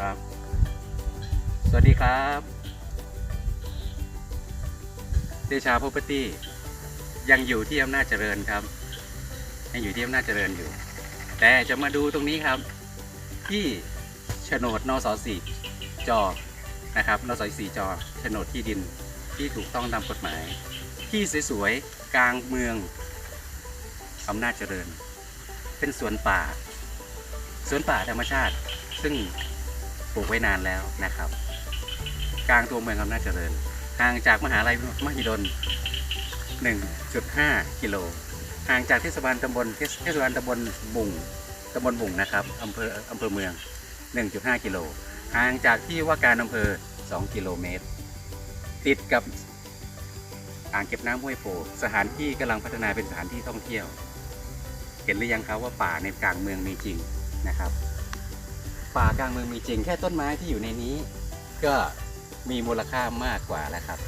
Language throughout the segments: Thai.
ครับ สวัสดีครับ เดชาพ r o p e r t y ยังอยู่ที่อำนาจเจริญครับ ยังอยู่ที่อำนาจเจริญอยู่ แต่จะมาดูตรงนี้ครับ ที่โฉนดนสสี่จอนะครับนสสี่จอโฉนดที่ดินที่ถูกต้องตามกฎหมาย ที่สวยๆกลางเมืองอำนาจเจริญ เป็นสวนป่า สวนป่าธรรมชาติ ซึ่ง ปลูกไว้นานแล้วนะครับ กลางตัวเมืองอำนาจเจริญห่างจากมหาลัยมหิดล 1.5 กิโลห่างจากเทศบาลตำบลเทศบาลตำบลบุงตำบลบุงนะครับอำเภออำเภอเมือง 1.5 กิโลห่างจากที่ว่าการอำเภอ 2 กิโลเมตร ติดกับอ่างเก็บน้ำห้วยโพสถานที่กำลังพัฒนาเป็นสถานที่ท่องเที่ยว เห็นหรือยังครับว่าป่าในกลางเมืองมีจริงนะครับ ป่ากลางเมืองมีจริง แค่ต้นไม้ที่อยู่ในนี้ ก็มีมูลค่ามากกว่าแล้วครับ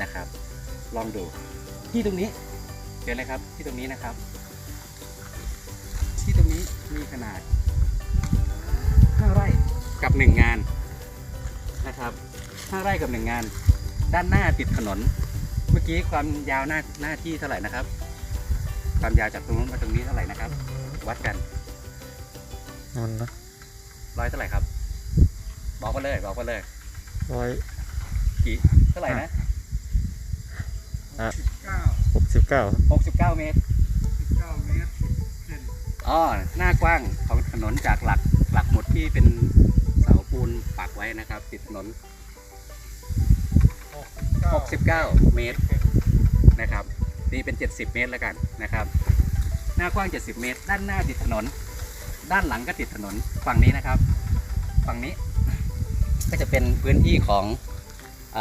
นะครับ ลองดูที่ตรงนี้เห็นเลยครับที่ตรงนี้นะครับ ที่ตรงนี้มีขนาด5ไร่กับ 1 งานนะครับ5ไร่กับ 1 งาน ด้านหน้าติดถนน เมื่อกี้ความยาวหน้าหน้าที่เท่าไหร่นะครับ ความยาวจากตรงนู้นมาตรงนี้เท่าไหร่นะครับ วัดกันนั่นนะ ร้อยเท่าไหร่ครับ บอกมาเลยบอกมาเลยร้อยกี่เท่าไหร่นะหกสิบเก้า69เมตรเมตรเส้นอ๋อหน้ากว้างของถนนจากหลักหลักหมุดที่เป็นเสาปูนปักไว้นะครับติดถนน 69 เมตรนะครับนี่เป็น 70 เมตรแล้วกันนะครับ หน้ากว้าง 70 เมตร ด้านหน้าติดถนน ด้านหลังก็ติดถนนฝั่งนี้นะครับ ฝั่งนี้ก็จะเป็นพื้นที่ของอ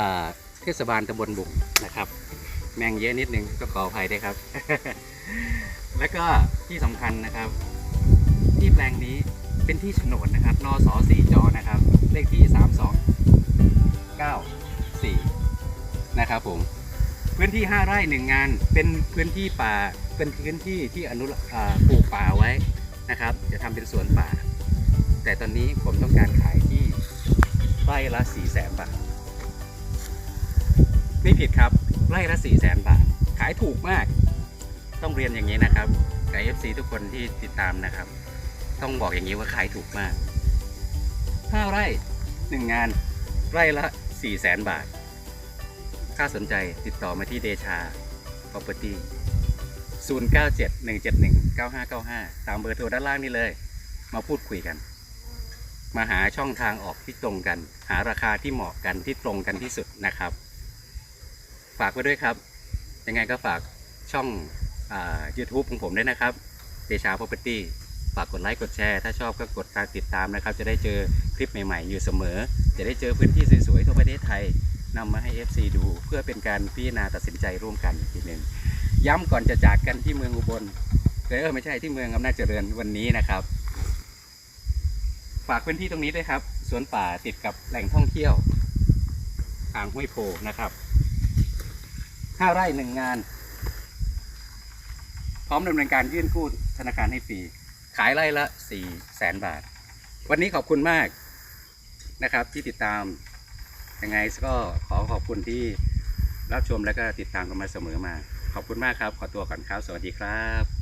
เทศบาลตำบลบุงนะครับ แมงเยอะนิดนึงก็ขออภัยด้วยครับ แล้วก็ที่สำคัญนะครับ ที่แปลงนี้เป็นที่โฉนดนะครับนสสี่จอนะครับ เลขที่สามสองเก้าสี่นะครับผมพื้นที่ 5 ไร่หนึ่งงาน เป็นพื้นที่ป่า เป็นพื้นที่ที่อนุรักปลูกป่าไว้ นะครับ จะทำเป็นสวนป่า แต่ตอนนี้ผมต้องการขายที่ไร่ละ4 0 0แสนบาทไม่ผิดครับไร่ละ4 0 0แสนบาท ขายถูกมาก ต้องเรียนอย่างนี้นะครับกับ FC ทุกคนที่ติดตามนะครับ ต้องบอกอย่างนี้ว่าขายถูกมาก5ไร่1งานไร่ละ4 0 0แสนบาทถ้าสนใจติดต่อมาที่เดชา Property 0971719595 ตามเบอร์โทรด้านล่างนี่เลย มาพูดคุยกัน มาหาช่องทางออกที่ตรงกัน หาราคาที่เหมาะกันที่ตรงกันที่สุดนะครับ ฝากไว้ด้วยครับ ยังไงก็ฝากช่องอา YouTube ของผมด้วยนะครับเดชา Property ฝากกดไลค์กดแชร์ ถ้าชอบก็กดติดตามนะครับ จะได้เจอคลิปใหม่ๆ อยู่เสมอ จะได้เจอพื้นที่สวยๆทั่วประเทศไทยนำมาให้ FC ดู เพื่อเป็นการพิจารณาตัดสินใจร่วมกันอีกทีหนึ่ง ย้ำก่อนจะจากกันที่เมืองอุบลเออไม่ใช่ที่เมืองอำนาจเจริญวันนี้นะครับ ฝากพื้นที่ตรงนี้ด้วยครับ สวนป่าติดกับแหล่งท่องเที่ยวอ่างห้วยโพนะครับห้าไร่หนึ่งงาน พร้อมดำเนินการยื่นกู้ธนาคารให้ฟรีขายไร่ละสี่แสนบาท วันนี้ขอบคุณมากนะครับที่ติดตามยังไงก็ขอขอบคุณที่รับชมและก็ติดตามกันมาเสมอมา ขอบคุณมากครับ ขอตัวก่อนครับ สวัสดีครับ